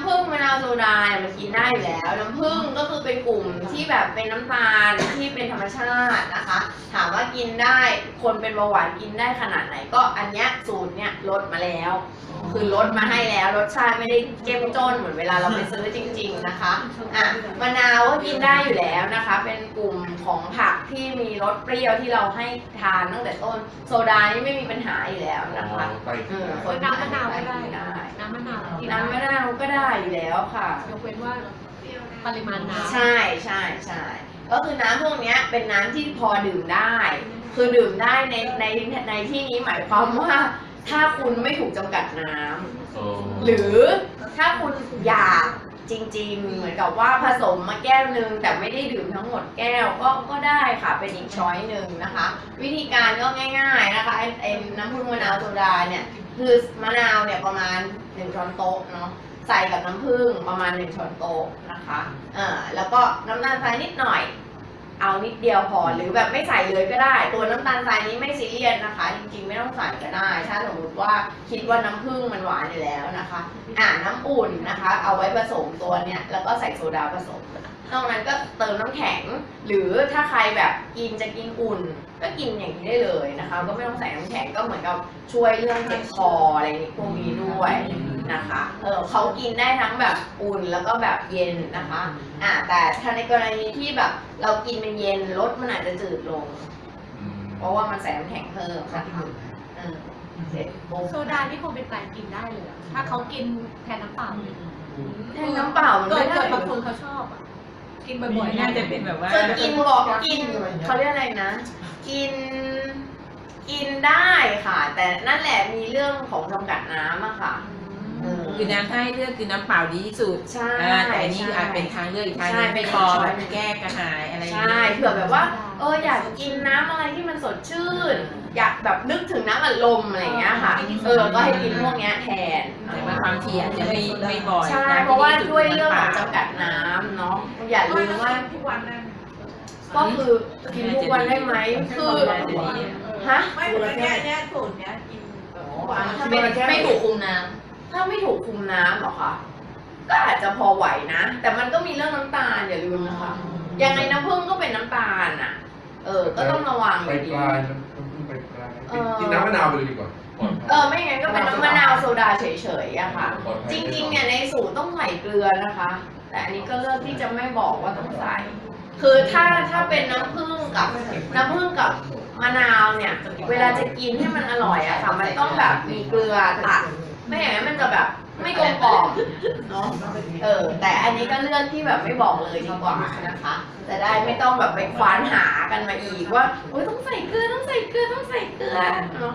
ำผึ้งมะนาวโซดาเนี่ยมันกินได้อยู่แล้ว น้ำผึ้งก็คือเป็นกลุ่มที่แบบเป็นน้ำตาลที่เป็นธรรมชาตินะคะ ถามว่ากินได้คนเป็นเบาหวานกินได้ขนาดไหนก็อันเนี้ยสูตรเนี้ยลดมาแล้ว คือลดมาให้แล้วรสชาติไม่ได้เจ้มจนเหมือนเวลาเราไปซื้อจริง ๆนะคะอะมะนาวก็กินได้อยู่แล้วนะคะ เป็นกลุ่มของผักที่มีรสเปรี้ยวที่เราให้ทานตั้งแต่ต้นโซดานี่ไม่มีปัญหาอยู่แล้วนะคะไป เออคนน้ำมะนาวก็ได้ได้น้ำมะนาวกินน้ำมะนาวก็ ได้อยู่แล้วค่ะ ยกเว้นว่าปริมาณน้ำ ใช่ใช่ใช่ก็คือน้ำพวกเนี้ยเป็นน้ำที่พอดื่มได้ คือดื่มได้ในในในที่นี้หมายความว่าถ้าคุณไม่ถูกจำกัดน้ำหรือถ้าคุณอยากจริง ๆ เหมือนกับว่าผสมมาแก้วหนึ่งแต่ไม่ได้ดื่มทั้งหมดแก้วก็ก็ได้ค่ะเป็นอีกช้อยหนึ่งนะคะ วิธีการก็ง่ายๆนะคะไอ้ไอ้น้ำผึ้งมะนาวโซดาเนี่ยคือมะนาวเนี่ยประมาณหนึ่งช้อนโต๊ะเนาะ ใส่กับน้ำผึ้งประมาณหนึ่งช้อนโต๊ะนะคะเอ่าแล้วก็น้ำตาลทรายนิดหน่อย เอานิดเดียวพอหรือแบบไม่ใส่เลยก็ได้ ตัวน้ำตาลทรายนี้ไม่ซีเรียสนะคะ จริงๆไม่ต้องใส่ก็ได้ ถ้าสมมติว่าคิดว่าน้ำผึ้งมันหวานอยู่แล้วนะคะ อ่าน้ำอุ่นนะคะ เอาไว้ผสมตัวเนี้ยแล้วก็ใส่โซดาผสมนอกนั้นก็เติมน้ำแข็ง หรือถ้าใครแบบกินจะกินอุ่น ก็กินอย่างนี้ได้เลยนะคะ ก็ไม่ต้องใส่น้ำแข็งก็เหมือนกับช่วยเรื่องเจ็บคออะไรพวกนี้ด้วย นะคะเออเขากินได้ทั้งแบบอุ่นแล้วก็แบบเย็นนะคะอ่าแต่ถ้าในกรณีที่แบบเรากินเป็นเย็นรสมันอาจจะจืดลง เพราะว่ามันใส่น้ำแข็งเพิ่มนะคะเออเสร็จปุ๊บโซดานี่คงเป็นการกินได้เลยอะถ้าเขากินแทนน้ำเปล่าแทนน้ำเปล่ามันเกิไม่ดได้เกิดบางคนเขาชอบอะกินบ่อยๆน่าจะเป็นแบบว่าคือกินบอกกินเขาเรียกอะไรนะ กินกินได้ค่ะ แต่นั่นแหละมีเรื่องของจำกัดน้ำอะค่ะเออ คือน้ำถ้าให้เลือกคือน้ำเปล่าดีที่สุดใช่ อ่าแต่อันนี้ใช่อาจเป็นทางเลือกอีกทางหใช่นึงเป็นพอช้อย แบบแก้กระหายอะไรอย่างใช่นี้เผื่อแบบว่าเอออยากกินน้ำอะไรที่มันสดชื่น อยากแบบนึกถึงน้ำอัดลมอะไรอย่างเงี้ยค่ะ เออก็ให้กินพวกเนี้ยแทนแต่ว่าบางทีอาจจะไม่ไม่บ่อยใช่น้ำที่เพราะว่าสุด้วยเรื่องของน้ำปล่าจำกัดน้ำเนาะอย่าลืมว่าทุกวันนั่นก็คือกินทุกวันได้ไหมคือฮะไม่เหมือนเนี้ยเนี้ยสูตรเนี้ยกินแบบทุกวันถ้าไม่ไม่ถูกคุมน้ำ ถ้าไม่ถูกคุมน้ำเหรอคะก็อาจจะพอไหวนะ แต่มันก็มีเรื่องน้ำตาลอย่าลืมนะคะยังไงน้ำผึ้งก็เป็นน้ำตาลอะ เออ ก็ต้องระวังอไปยู่ดีปลายน้ำผึ้งไปปลายเออกินน้ำมะนาวไปเลยดีกว่า เออ ไม่งั้นก็เป็นน้ำมะนาวโซดาเฉยๆอะค่ะ จริงๆเนี่ยในสูตรต้องใส่เกลือนะคะ แต่อันนี้ก็เลือกที่จะไม่บอกว่าต้องใส่ คือถ้าถ้าเป็นน้ำผึ้งกับน้ำผึ้งกับมะนาวเนี่ย เวลาจะกินให้มันอร่อยอะค่ะ มันต้องแบบมีเกลือตัด ไม่อย่างนั้นมันจะแบบไม่กลมกล่อมเนาะเออ แต่อันนี้ก็เลือกที่แบบไม่บอกเลยดีกว่านะคะ จะได้ไม่ต้องแบบไปควานหากันมาอีกว่าโอ้ยต้องใส่เกลือต้องใส่เกลือต้องใส่เกลือเนาะ